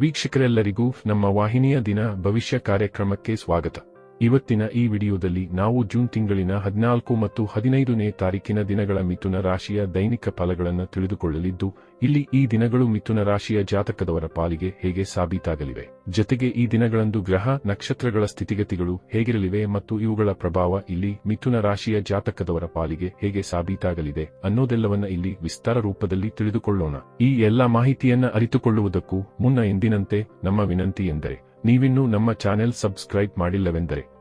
ವೀಕ್ಷಕರೆಲ್ಲರಿಗೂ ನಮ್ಮ ವಾಹಿನಿಯ ದಿನ ಭವಿಷ್ಯ ಕಾರ್ಯಕ್ರಮಕ್ಕೆ ಸ್ವಾಗತ. ಇವತ್ತಿನ ಈ ವಿಡಿಯೋದಲ್ಲಿ ನಾವು ಜೂನ್ ತಿಂಗಳಿನ ಹದಿನಾಲ್ಕು ಮತ್ತು ಹದಿನೈದನೇ ತಾರೀಕಿನ ದಿನಗಳ ಮಿಥುನ ರಾಶಿಯ ದೈನಿಕ ಫಲಗಳನ್ನು ತಿಳಿದುಕೊಳ್ಳಲಿದ್ದು, ಇಲ್ಲಿ ಈ ದಿನಗಳು ಮಿಥುನ ರಾಶಿಯ ಜಾತಕದವರ ಪಾಲಿಗೆ ಹೇಗೆ ಸಾಬೀತಾಗಲಿವೆ. ಜತೆಗೆ ಈ ದಿನಗಳಂದು ಗ್ರಹ, ನಕ್ಷತ್ರಗಳ ಸ್ಥಿತಿಗತಿಗಳು ಹೇಗಿರಲಿವೆ ಮತ್ತು ಇವುಗಳ ಪ್ರಭಾವ ಇಲ್ಲಿ ಮಿಥುನ ರಾಶಿಯ ಜಾತಕದವರ ಪಾಲಿಗೆ ಹೇಗೆ ಸಾಬೀತಾಗಲಿದೆ ಅನ್ನೋದೆಲ್ಲವನ್ನ ಇಲ್ಲಿ ವಿಸ್ತಾರ ರೂಪದಲ್ಲಿ ತಿಳಿದುಕೊಳ್ಳೋಣ. ಈ ಎಲ್ಲಾ ಮಾಹಿತಿಯನ್ನ ಅರಿತುಕೊಳ್ಳುವುದಕ್ಕೂ ಮುನ್ನ ಎಂದಿನಂತೆ ನಮ್ಮ ವಿನಂತಿ ಎಂದರೆ, ನೀವಿನ್ನೂ ನಮ್ಮ ಚಾನೆಲ್ ಸಬ್ಸ್ಕ್ರೈಬ್ ಮಾಡಿಲ್ಲವೆಂದರೆ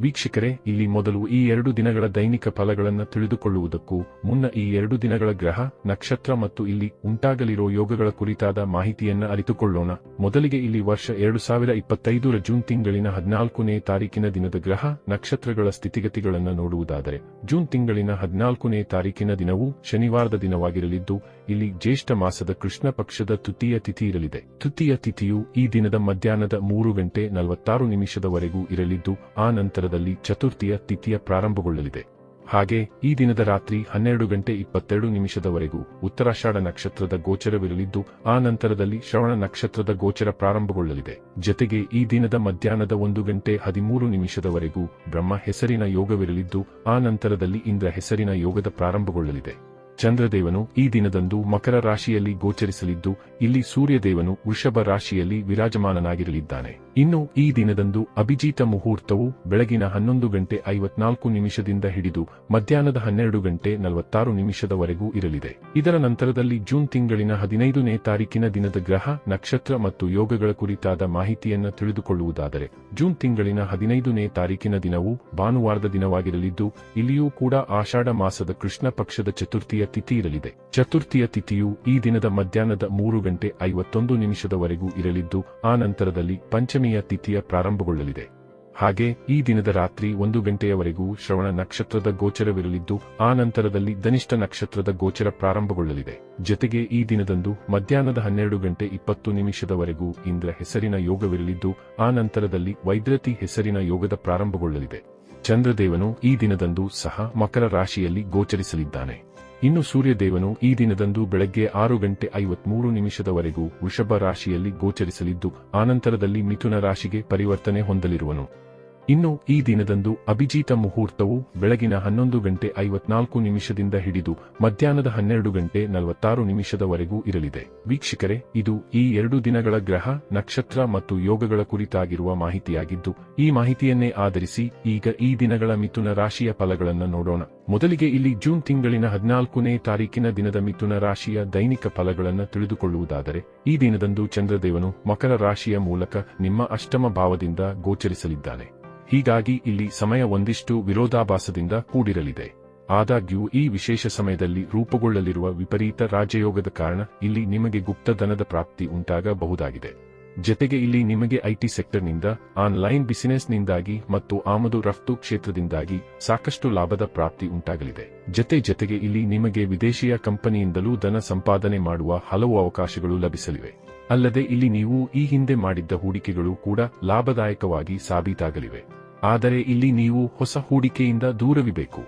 ವೀಕ್ಷಕರೇ, ಇಲ್ಲಿ ಮೊದಲು ಈ ಎರಡು ದಿನಗಳ ದೈನಿಕ ಫಲಗಳನ್ನು ತಿಳಿದುಕೊಳ್ಳುವುದಕ್ಕೂ ಮುನ್ನ ಈ ಎರಡು ದಿನಗಳ ಗ್ರಹ, ನಕ್ಷತ್ರ ಮತ್ತು ಇಲ್ಲಿ ಉಂಟಾಗಲಿರೋ ಯೋಗಗಳ ಕುರಿತಾದ ಮಾಹಿತಿಯನ್ನ ಅರಿತುಕೊಳ್ಳೋಣ. ಮೊದಲಿಗೆ ಇಲ್ಲಿ ವರ್ಷ ಎರಡು ಸಾವಿರ ಇಪ್ಪತ್ತೈದರ ಜೂನ್ ತಿಂಗಳಿನ ಹದಿನಾಲ್ಕನೇ ತಾರೀಕಿನ ದಿನದ ಗ್ರಹ, ನಕ್ಷತ್ರಗಳ ಸ್ಥಿತಿಗತಿಗಳನ್ನು ನೋಡುವುದಾದರೆ, ಜೂನ್ ತಿಂಗಳಿನ ಹದಿನಾಲ್ಕನೇ ತಾರೀಕಿನ ದಿನವು ಶನಿವಾರದ ದಿನವಾಗಿರಲಿದ್ದು, ಇಲ್ಲಿ ಜ್ಯೇಷ್ಠ ಮಾಸದ ಕೃಷ್ಣ ಪಕ್ಷದ ತೃತೀಯ ತಿಥಿ ಇರಲಿದೆ. ತೃತೀಯ ತಿಥಿಯು ಈ ದಿನದ ಮಧ್ಯಾಹ್ನದ ಮೂರು ಗಂಟೆ ನಲವತ್ತಾರು ನಿಮಿಷದವರೆಗೂ ಇರಲಿದ್ದು, ಆ ನಂತರದಲ್ಲಿ ಚತುರ್ಥಿಯ ತಿಥಿಯ ಪ್ರಾರಂಭಗೊಳ್ಳಲಿದೆ. ಹಾಗೆ ಈ ದಿನದ ರಾತ್ರಿ ಹನ್ನೆರಡು ಗಂಟೆ ಇಪ್ಪತ್ತೆರಡು ನಿಮಿಷದವರೆಗೂ ಉತ್ತರಾಷಾಢ ನಕ್ಷತ್ರದ ಗೋಚರವಿರಲಿದ್ದು, ಆ ನಂತರದಲ್ಲಿ ಶ್ರವಣ ನಕ್ಷತ್ರದ ಗೋಚರ ಪ್ರಾರಂಭಗೊಳ್ಳಲಿದೆ. ಜತೆಗೆ ಈ ದಿನದ ಮಧ್ಯಾಹ್ನದ ಒಂದು ಗಂಟೆ ಹದಿಮೂರು ನಿಮಿಷದವರೆಗೂ ಬ್ರಹ್ಮ ಹೆಸರಿನ ಯೋಗವಿರಲಿದ್ದು, ಆ ನಂತರದಲ್ಲಿ ಇಂದ್ರ ಹೆಸರಿನ ಯೋಗದ ಪ್ರಾರಂಭಗೊಳ್ಳಲಿದೆ. ಚಂದ್ರದೇವನು ಈ ದಿನದಂದು ಮಕರ ರಾಶಿಯಲ್ಲಿ ಗೋಚರಿಸಲಿದ್ದು, ಇಲ್ಲಿ ಸೂರ್ಯದೇವನು ವೃಷಭ ರಾಶಿಯಲ್ಲಿ ವಿರಾಜಮಾನನಾಗಿರಲಿದ್ದಾನೆ. ಇನ್ನು ಈ ದಿನದಂದು ಅಭಿಜೀತ ಮುಹೂರ್ತವು ಬೆಳಗಿನ ಹನ್ನೊಂದು ಗಂಟೆ ಐವತ್ನಾಲ್ಕು ನಿಮಿಷದಿಂದ ಹಿಡಿದು ಮಧ್ಯಾಹ್ನದ ಹನ್ನೆರಡು ಗಂಟೆ ನಲವತ್ತಾರು ನಿಮಿಷದವರೆಗೂ ಇರಲಿದೆ. ಇದರ ನಂತರದಲ್ಲಿ ಜೂನ್ ತಿಂಗಳಿನ ಹದಿನೈದನೇ ತಾರೀಕಿನ ದಿನದ ಗ್ರಹ, ನಕ್ಷತ್ರ ಮತ್ತು ಯೋಗಗಳ ಕುರಿತಾದ ಮಾಹಿತಿಯನ್ನು ತಿಳಿದುಕೊಳ್ಳುವುದಾದರೆ, ಜೂನ್ ತಿಂಗಳಿನ ಹದಿನೈದನೇ ತಾರೀಕಿನ ದಿನವು ಭಾನುವಾರದ ದಿನವಾಗಿರಲಿದ್ದು, ಇಲ್ಲಿಯೂ ಕೂಡ ಆಷಾಢ ಮಾಸದ ಕೃಷ್ಣ ಪಕ್ಷದ ಚತುರ್ಥಿಯ ತಿಥಿ ಇರಲಿದೆ. ಚತುರ್ಥಿಯ ತಿಥಿಯು ಈ ದಿನದ ಮಧ್ಯಾಹ್ನದ ಮೂರು ಗಂಟೆ ಐವತ್ತೊಂದು ನಿಮಿಷದವರೆಗೂ ಇರಲಿದ್ದು, ಆ ನಂತರದಲ್ಲಿ ಪಂಚಮಿಯ ತಿಥಿಯ ಪ್ರಾರಂಭಗೊಳ್ಳಲಿದೆ. ಹಾಗೆ, ಈ ದಿನದ ರಾತ್ರಿ ಒಂದು ಗಂಟೆಯವರೆಗೂ ಶ್ರವಣ ನಕ್ಷತ್ರದ ಗೋಚರವಿರಲಿದ್ದು, ಆ ನಂತರದಲ್ಲಿ ಧನಿಷ್ಠ ನಕ್ಷತ್ರದ ಗೋಚರ ಪ್ರಾರಂಭಗೊಳ್ಳಲಿದೆ. ಜೊತೆಗೆ ಈ ದಿನದಂದು ಮಧ್ಯಾಹ್ನದ ಹನ್ನೆರಡು ಗಂಟೆ ಇಪ್ಪತ್ತು ನಿಮಿಷದವರೆಗೂ ಇಂದ್ರ ಹೆಸರಿನ ಯೋಗವಿರಲಿದ್ದು, ಆ ನಂತರದಲ್ಲಿ ವೈದ್ರತಿ ಹೆಸರಿನ ಯೋಗದ ಪ್ರಾರಂಭಗೊಳ್ಳಲಿದೆ. ಚಂದ್ರದೇವನು ಈ ದಿನದಂದು ಸಹ ಮಕರ ರಾಶಿಯಲ್ಲಿ ಗೋಚರಿಸಲಿದ್ದಾನೆ. ಇನ್ನು ಸೂರ್ಯದೇವನು ಈ ದಿನದಂದು ಬೆಳಗ್ಗೆ ಆರು ಗಂಟೆ ಐವತ್ಮೂರು ನಿಮಿಷದವರೆಗೂ ವೃಷಭ ರಾಶಿಯಲ್ಲಿ ಗೋಚರಿಸಲಿದ್ದು, ಆನಂತರದಲ್ಲಿ ಮಿಥುನ ರಾಶಿಗೆ ಪರಿವರ್ತನೆ ಹೊಂದಲಿರುವನು. ಇನ್ನು ಈ ದಿನದಂದು ಅಭಿಜೀತ ಮುಹೂರ್ತವು ಬೆಳಗಿನ ಹನ್ನೊಂದು ಗಂಟೆ ಐವತ್ನಾಲ್ಕು ನಿಮಿಷದಿಂದ ಹಿಡಿದು ಮಧ್ಯಾಹ್ನದ ಹನ್ನೆರಡು ಗಂಟೆ ನಲವತ್ತಾರು ನಿಮಿಷದವರೆಗೂ ಇರಲಿದೆ. ವೀಕ್ಷಕರೇ, ಇದು ಈ ಎರಡು ದಿನಗಳ ಗ್ರಹ, ನಕ್ಷತ್ರ ಮತ್ತು ಯೋಗಗಳ ಕುರಿತಾಗಿರುವ ಮಾಹಿತಿಯಾಗಿದ್ದು, ಈ ಮಾಹಿತಿಯನ್ನೇ ಆಧರಿಸಿ ಈಗ ಈ ದಿನಗಳ ಮಿಥುನ ರಾಶಿಯ ಫಲಗಳನ್ನು ನೋಡೋಣ. ಮೊದಲಿಗೆ ಇಲ್ಲಿ ಜೂನ್ ತಿಂಗಳಿನ ಹದಿನಾಲ್ಕನೇ ತಾರೀಕಿನ ದಿನದ ಮಿಥುನ ರಾಶಿಯ ದೈನಿಕ ಫಲಗಳನ್ನು ತಿಳಿದುಕೊಳ್ಳುವುದಾದರೆ, ಈ ದಿನದಂದು ಚಂದ್ರದೇವನು ಮಕರ ರಾಶಿಯ ಮೂಲಕ ನಿಮ್ಮ ಅಷ್ಟಮ ಭಾವದಿಂದ ಗೋಚರಿಸಲಿದ್ದಾನೆ. ಹೀಗಾಗಿ ಇಲ್ಲಿ ಸಮಯ ಒಂದಿಷ್ಟು ವಿರೋಧಾಭಾಸದಿಂದ ಕೂಡಿರಲಿದೆ. ಆದಾಗ್ಯೂ ಈ ವಿಶೇಷ ಸಮಯದಲ್ಲಿ ರೂಪುಗೊಳ್ಳಲಿರುವ ವಿಪರೀತ ರಾಜಯೋಗದ ಕಾರಣ ಇಲ್ಲಿ ನಿಮಗೆ ಗುಪ್ತಧನದ ಪ್ರಾಪ್ತಿ ಉಂಟಾಗಬಹುದಾಗಿದೆ. ಜತೆಗೆ ಇಲ್ಲಿ ನಿಮಗೆ ಐಟಿ ಸೆಕ್ಟರ್ನಿಂದ, ಆನ್ಲೈನ್ ಬಿಸಿನೆಸ್ನಿಂದಾಗಿ ಮತ್ತು ಆಮದು ರಫ್ತು ಕ್ಷೇತ್ರದಿಂದಾಗಿ ಸಾಕಷ್ಟು ಲಾಭದ ಪ್ರಾಪ್ತಿ ಉಂಟಾಗಲಿದೆ. ಜತೆ ಜತೆಗೆ ಇಲ್ಲಿ ನಿಮಗೆ ವಿದೇಶಿಯ ಕಂಪನಿಯಿಂದಲೂ ಧನ ಸಂಪಾದನೆ ಮಾಡುವ ಹಲವು ಅವಕಾಶಗಳು ಲಭಿಸಲಿವೆ. ಅಲ್ಲದೆ ಇಲ್ಲಿ ನೀವು ಈ ಹಿಂದೆ ಮಾಡಿದ್ದ ಹೂಡಿಕೆಗಳು ಕೂಡ ಲಾಭದಾಯಕವಾಗಿ ಸಾಬೀತಾಗಲಿವೆ. ಆದರೆ ಇಲ್ಲಿ ನೀವು ಹೊಸ ಹೂಡಿಕೆಯಿಂದ ದೂರವಿಬೇಕು.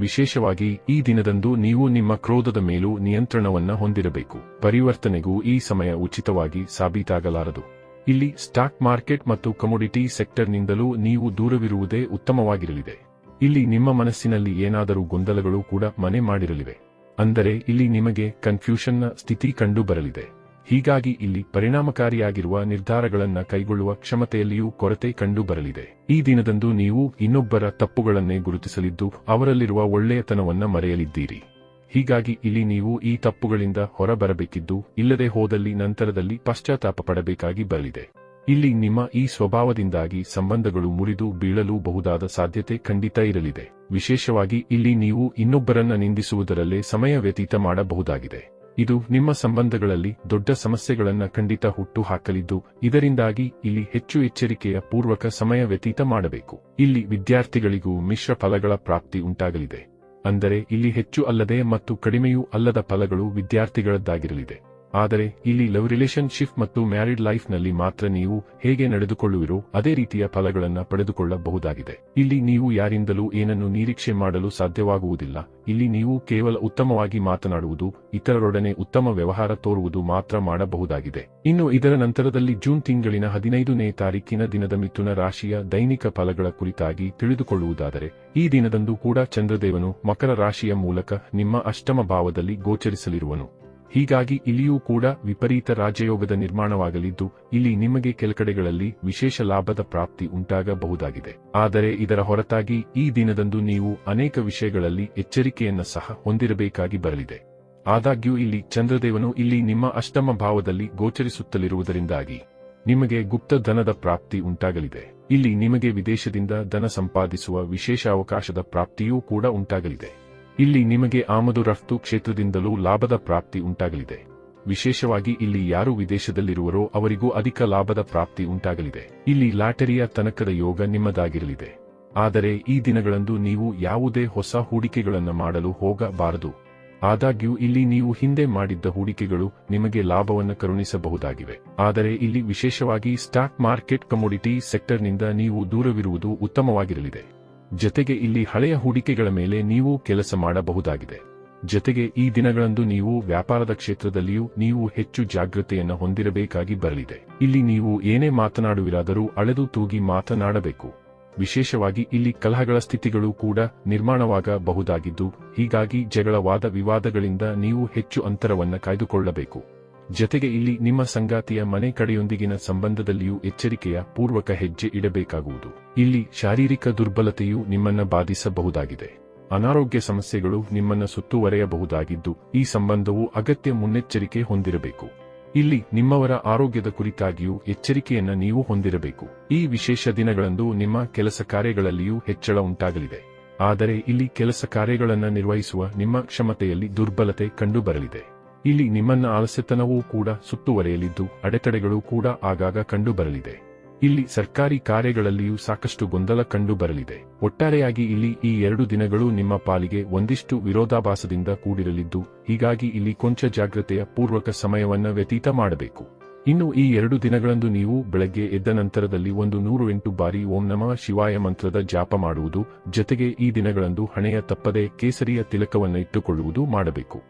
ವಿಶೇಷವಾಗಿ ಈ ದಿನದಂದು ನೀವು ನಿಮ್ಮ ಕ್ರೋಧದ ಮೇಲೂ ನಿಯಂತ್ರಣವನ್ನ ಹೊಂದಿರಬೇಕು. ಪರಿವರ್ತನೆಗೂ ಈ ಸಮಯ ಉಚಿತವಾಗಿ ಸಾಬೀತಾಗಲಾರದು. ಇಲ್ಲಿ ಸ್ಟಾಕ್ ಮಾರ್ಕೆಟ್ ಮತ್ತು ಕಮೋಡಿಟಿ ಸೆಕ್ಟರ್ನಿಂದಲೂ ನೀವು ದೂರವಿರುವುದೇ ಉತ್ತಮವಾಗಿರಲಿದೆ. ಇಲ್ಲಿ ನಿಮ್ಮ ಮನಸ್ಸಿನಲ್ಲಿ ಏನಾದರೂ ಗೊಂದಲಗಳು ಕೂಡ ಮನೆ ಮಾಡಿರಲಿವೆ. ಅಂದರೆ ಇಲ್ಲಿ ನಿಮಗೆ ಕನ್ಫ್ಯೂಷನ್ನ ಸ್ಥಿತಿ ಕಂಡು ಬರಲಿದೆ ಹೀಗಾಗಿ ಇಲ್ಲಿ ಪರಿಣಾಮಕಾರಿಯಾಗಿರುವ ನಿರ್ಧಾರಗಳನ್ನ ಕೈಗೊಳ್ಳುವ ಕ್ಷಮತೆಯಲ್ಲಿಯೂ ಕೊರತೆ ಕಂಡುಬರಲಿದೆ. ಈ ದಿನದಂದು ನೀವು ಇನ್ನೊಬ್ಬರ ತಪ್ಪುಗಳನ್ನೇ ಗುರುತಿಸಲಿದ್ದು ಅವರಲ್ಲಿರುವ ಒಳ್ಳೆಯತನವನ್ನ ಮರೆಯಲಿದ್ದೀರಿ. ಹೀಗಾಗಿ ಇಲ್ಲಿ ನೀವು ಈ ತಪ್ಪುಗಳಿಂದ ಹೊರಬರಬೇಕಿದ್ದು ಇಲ್ಲದೆ ಹೋದಲ್ಲಿ ನಂತರದಲ್ಲಿ ಪಶ್ಚಾತ್ತಾಪ ಪಡಬೇಕಾಗಿ ಬರಲಿದೆ. ಇಲ್ಲಿ ನಿಮ್ಮ ಈ ಸ್ವಭಾವದಿಂದಾಗಿ ಸಂಬಂಧಗಳು ಮುರಿದು ಬೀಳಲು ಬಹುದಾದ ಸಾಧ್ಯತೆ ಖಂಡಿತ ಇರಲಿದೆ. ವಿಶೇಷವಾಗಿ ಇಲ್ಲಿ ನೀವು ಇನ್ನೊಬ್ಬರನ್ನ ನಿಂದಿಸುವುದರಲ್ಲೇ ಸಮಯ ವ್ಯತೀತ ಮಾಡಬಹುದಾಗಿದೆ. ಇದು ನಿಮ್ಮ ಸಂಬಂಧಗಳಲ್ಲಿ ದೊಡ್ಡ ಸಮಸ್ಯೆಗಳನ್ನು ಖಂಡಿತ ಹುಟ್ಟು ಹಾಕಲಿದ್ದು ಇದರಿಂದಾಗಿ ಇಲ್ಲಿ ಹೆಚ್ಚು ಎಚ್ಚರಿಕೆಯ ಪೂರ್ವಕ ಸಮಯ ವ್ಯತೀತ ಮಾಡಬೇಕು. ಇಲ್ಲಿ ವಿದ್ಯಾರ್ಥಿಗಳಿಗೂ ಮಿಶ್ರ ಫಲಗಳ ಪ್ರಾಪ್ತಿ ಉಂಟಾಗಲಿದೆ. ಅಂದರೆ ಇಲ್ಲಿ ಹೆಚ್ಚು ಅಲ್ಲದೆ ಮತ್ತು ಕಡಿಮೆಯೂ ಅಲ್ಲದ ಫಲಗಳು ವಿದ್ಯಾರ್ಥಿಗಳದ್ದಾಗಿರಲಿದೆ. ಆದರೆ ಇಲ್ಲಿ ಲವ್ ರಿಲೇಷನ್ಶಿಪ್ ಮತ್ತು ಮ್ಯಾರಿಡ್ ಲೈಫ್ನಲ್ಲಿ ಮಾತ್ರ ನೀವು ಹೇಗೆ ನಡೆದುಕೊಳ್ಳುವಿರೋ ಅದೇ ರೀತಿಯ ಫಲಗಳನ್ನು ಪಡೆದುಕೊಳ್ಳಬಹುದಾಗಿದೆ. ಇಲ್ಲಿ ನೀವು ಯಾರಿಂದಲೂ ಏನನ್ನು ನಿರೀಕ್ಷೆ ಮಾಡಲು ಸಾಧ್ಯವಾಗುವುದಿಲ್ಲ. ಇಲ್ಲಿ ನೀವು ಕೇವಲ ಉತ್ತಮವಾಗಿ ಮಾತನಾಡುವುದು, ಇತರರೊಡನೆ ಉತ್ತಮ ವ್ಯವಹಾರ ತೋರುವುದು ಮಾತ್ರ ಮಾಡಬಹುದಾಗಿದೆ. ಇನ್ನು ಇದರ ನಂತರದಲ್ಲಿ ಜೂನ್ ತಿಂಗಳಿನ ಹದಿನೈದನೇ ತಾರೀಕಿನ ದಿನದ ಮಿಥುನ ರಾಶಿಯ ದೈನಿಕ ಫಲಗಳ ಕುರಿತಾಗಿ ತಿಳಿದುಕೊಳ್ಳುವುದಾದರೆ, ಈ ದಿನದಂದು ಕೂಡ ಚಂದ್ರದೇವನು ಮಕರ ರಾಶಿಯ ಮೂಲಕ ನಿಮ್ಮ ಅಷ್ಟಮ ಭಾವದಲ್ಲಿ ಗೋಚರಿಸಲಿರುವನು. ಹೀಗಾಗಿ ಇಲ್ಲಿಯೂ ಕೂಡ ವಿಪರೀತ ರಾಜಯೋಗದ ನಿರ್ಮಾಣವಾಗಲಿದ್ದು, ಇಲ್ಲಿ ನಿಮಗೆ ಕೆಲಕಡೆಗಳಲ್ಲಿ ವಿಶೇಷ ಲಾಭದ ಪ್ರಾಪ್ತಿ ಉಂಟಾಗಬಹುದಾಗಿದೆ. ಆದರೆ ಇದರ ಹೊರತಾಗಿ ಈ ದಿನದಂದು ನೀವು ಅನೇಕ ವಿಷಯಗಳಲ್ಲಿ ಎಚ್ಚರಿಕೆಯನ್ನ ಸಹ ಹೊಂದಿರಬೇಕಾಗಿ ಬರಲಿದೆ. ಆದಾಗ್ಯೂ ಇಲ್ಲಿ ಚಂದ್ರದೇವನು ಇಲ್ಲಿ ನಿಮ್ಮ ಅಷ್ಟಮ ಭಾವದಲ್ಲಿ ಗೋಚರಿಸುತ್ತಲಿರುವುದರಿಂದಾಗಿ ನಿಮಗೆ ಗುಪ್ತ ಧನದ ಪ್ರಾಪ್ತಿ ಉಂಟಾಗಲಿದೆ. ಇಲ್ಲಿ ನಿಮಗೆ ವಿದೇಶದಿಂದ ಧನ ಸಂಪಾದಿಸುವ ವಿಶೇಷ ಅವಕಾಶದ ಪ್ರಾಪ್ತಿಯೂ ಕೂಡ ಉಂಟಾಗಲಿದೆ. ಇಲ್ಲಿ ನಿಮಗೆ ಆಮದು ರಫ್ತು ಕ್ಷೇತ್ರದಿಂದಲೂ ಲಾಭದ ಪ್ರಾಪ್ತಿ ಉಂಟಾಗಲಿದೆ. ವಿಶೇಷವಾಗಿ ಇಲ್ಲಿ ಯಾರು ವಿದೇಶದಲ್ಲಿರುವರೋ ಅವರಿಗೂ ಅಧಿಕ ಲಾಭದ ಪ್ರಾಪ್ತಿ ಉಂಟಾಗಲಿದೆ. ಇಲ್ಲಿ ಲಾಟರಿಯ ತನಕದ ಯೋಗ ನಿಮ್ಮದಾಗಿರಲಿದೆ. ಆದರೆ ಈ ದಿನಗಳಂದು ನೀವು ಯಾವುದೇ ಹೊಸ ಹೂಡಿಕೆಗಳನ್ನು ಮಾಡಲು ಹೋಗಬಾರದು. ಆದಾಗ್ಯೂ ಇಲ್ಲಿ ನೀವು ಹಿಂದೆ ಮಾಡಿದ್ದ ಹೂಡಿಕೆಗಳು ನಿಮಗೆ ಲಾಭವನ್ನು ಕರುಣಿಸಬಹುದಾಗಿವೆ. ಆದರೆ ಇಲ್ಲಿ ವಿಶೇಷವಾಗಿ ಸ್ಟಾಕ್ ಮಾರ್ಕೆಟ್ ಕಮೋಡಿಟಿ ಸೆಕ್ಟರ್ನಿಂದ ನೀವು ದೂರವಿರುವುದು ಉತ್ತಮವಾಗಿರಲಿದೆ. ಜತೆಗೆ ಇಲ್ಲಿ ಹಳೆಯ ಹೂಡಿಕೆಗಳ ಮೇಲೆ ನೀವು ಕೆಲಸ ಮಾಡಬಹುದಾಗಿದೆ. ಜತೆಗೆ ಈ ದಿನಗಳಂದು ನೀವು ವ್ಯಾಪಾರದ ಕ್ಷೇತ್ರದಲ್ಲಿಯೂ ನೀವು ಹೆಚ್ಚು ಜಾಗೃತೆಯನ್ನು ಹೊಂದಿರಬೇಕಾಗಿ ಬರಲಿದೆ. ಇಲ್ಲಿ ನೀವು ಏನೇ ಮಾತನಾಡುವಿರಾದರೂ ಅಳೆದು ತೂಗಿ ಮಾತನಾಡಬೇಕು. ವಿಶೇಷವಾಗಿ ಇಲ್ಲಿ ಕಲಹಗಳ ಸ್ಥಿತಿಗಳು ಕೂಡ ನಿರ್ಮಾಣವಾಗಬಹುದಾಗಿದ್ದು, ಹೀಗಾಗಿ ಜಗಳವಾದ ವಿವಾದಗಳಿಂದ ನೀವು ಹೆಚ್ಚು ಅಂತರವನ್ನು ಕಾಯ್ದುಕೊಳ್ಳಬೇಕು. ಜತೆಗೆ ಇಲ್ಲಿ ನಿಮ್ಮ ಸಂಗಾತಿಯ ಮನೆ ಕಡೆಯೊಂದಿಗಿನ ಸಂಬಂಧದಲ್ಲಿಯೂ ಎಚ್ಚರಿಕೆಯ ಪೂರ್ವಕ ಹೆಜ್ಜೆ ಇಡಬೇಕಾಗುವುದು. ಇಲ್ಲಿ ಶಾರೀರಿಕ ದುರ್ಬಲತೆಯು ನಿಮ್ಮನ್ನ ಬಾಧಿಸಬಹುದಾಗಿದೆ. ಅನಾರೋಗ್ಯ ಸಮಸ್ಯೆಗಳು ನಿಮ್ಮನ್ನ ಸುತ್ತುವರೆಯಬಹುದಾಗಿದ್ದು, ಈ ಸಂಬಂಧವು ಅಗತ್ಯ ಮುನ್ನೆಚ್ಚರಿಕೆ ಹೊಂದಿರಬೇಕು. ಇಲ್ಲಿ ನಿಮ್ಮವರ ಆರೋಗ್ಯದ ಕುರಿತಾಗಿಯೂ ಎಚ್ಚರಿಕೆಯನ್ನ ನೀವು ಹೊಂದಿರಬೇಕು. ಈ ವಿಶೇಷ ದಿನಗಳಂದು ನಿಮ್ಮ ಕೆಲಸ ಕಾರ್ಯಗಳಲ್ಲಿಯೂ ಹೆಚ್ಚಳ ಉಂಟಾಗಲಿದೆ. ಆದರೆ ಇಲ್ಲಿ ಕೆಲಸ ಕಾರ್ಯಗಳನ್ನು ನಿರ್ವಹಿಸುವ ನಿಮ್ಮ ಕ್ಷಮತೆಯಲ್ಲಿ ದುರ್ಬಲತೆ ಕಂಡುಬರಲಿದೆ. ಇಲ್ಲಿ ನಿಮ್ಮನ್ನ ಆಲಸ್ಯತನವೂ ಕೂಡ ಸುತ್ತುವರೆಯಲಿದ್ದು, ಅಡೆತಡೆಗಳು ಕೂಡ ಆಗಾಗ ಕಂಡುಬರಲಿದೆ. ಇಲ್ಲಿ ಸರ್ಕಾರಿ ಕಾರ್ಯಗಳಲ್ಲಿಯೂ ಸಾಕಷ್ಟು ಗೊಂದಲ ಕಂಡುಬರಲಿದೆ. ಒಟ್ಟಾರೆಯಾಗಿ ಇಲ್ಲಿ ಈ ಎರಡು ದಿನಗಳು ನಿಮ್ಮ ಪಾಲಿಗೆ ಒಂದಿಷ್ಟು ವಿರೋಧಾಭಾಸದಿಂದ ಕೂಡಿರಲಿದ್ದು, ಹೀಗಾಗಿ ಇಲ್ಲಿ ಕೊಂಚ ಜಾಗ್ರತೆಯ ಪೂರ್ವಕ ಸಮಯವನ್ನ ವ್ಯತೀತ ಮಾಡಬೇಕು. ಇನ್ನು ಈ ಎರಡು ದಿನಗಳಂದು ನೀವು ಬೆಳಗ್ಗೆ ಎದ್ದ ನಂತರದಲ್ಲಿ ಒಂದು ನೂರು ಎಂಟು ಬಾರಿ ಓಂ ನಮಃ ಶಿವಾಯ ಮಂತ್ರದ ಜಾಪ ಮಾಡುವುದು, ಜತೆಗೆ ಈ ದಿನಗಳಂದು ಹಣೆಯ ತಪ್ಪದೆ ಕೇಸರಿಯ ತಿಲಕವನ್ನ ಇಟ್ಟುಕೊಳ್ಳುವುದು ಮಾಡಬೇಕು.